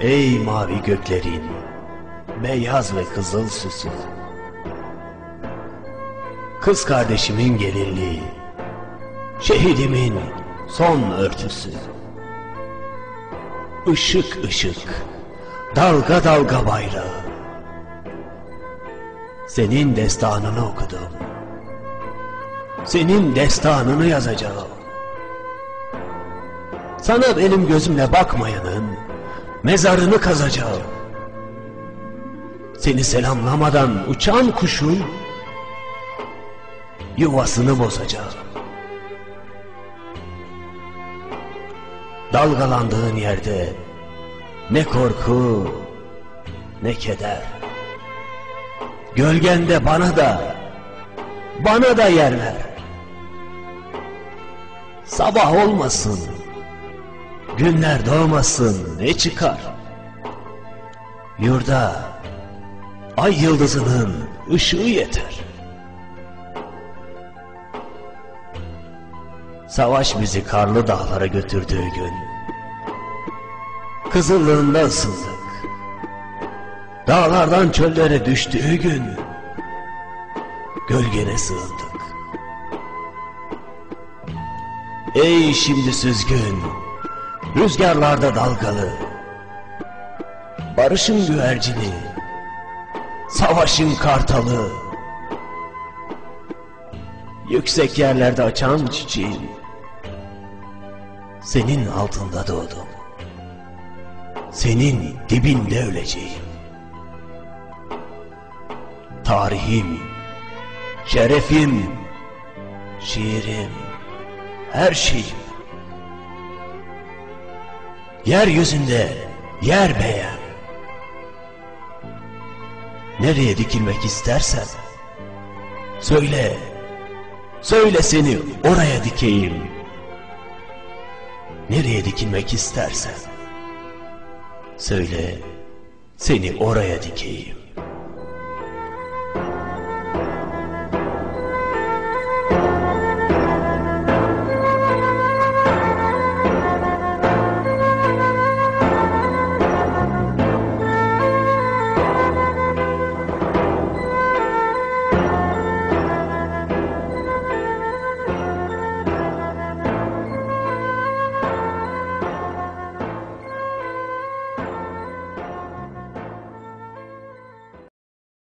Ey mavi göklerin beyaz ve kızıl süsü. Kız kardeşimin gelinliği, şehidimin son örtüsü. Işık ışık, dalga dalga bayrağı. Senin destanını okudum. Senin destanını yazacağım. Sana benim gözümle bakmayanın mezarını kazacağım. Seni selamlamadan uçan kuşun yuvasını bozacağım. Dalgalandığın yerde ne korku ne keder. Gölgende bana da bana da yer ver. Sabah olmasın, günler doğmasın ne çıkar? Yurda ay yıldızının ışığı yeter. Savaş bizi karlı dağlara götürdüğü gün, kızıllığında ısındık. Dağlardan çöllere düştüğü gün, gölgene sığındık. Ey şimdi süzgün, rüzgarlarda dalgalı, barışın güvercini, savaşın kartalı, yüksek yerlerde açan çiçeğin, senin altında doğdum, senin dibinde öleceğim. Tarihim, şerefim, şiirim, her şeyim. Yeryüzünde yer beğen. Nereye dikilmek istersen, söyle, söyle seni oraya dikeyim. Nereye dikilmek istersen, söyle, seni oraya dikeyim.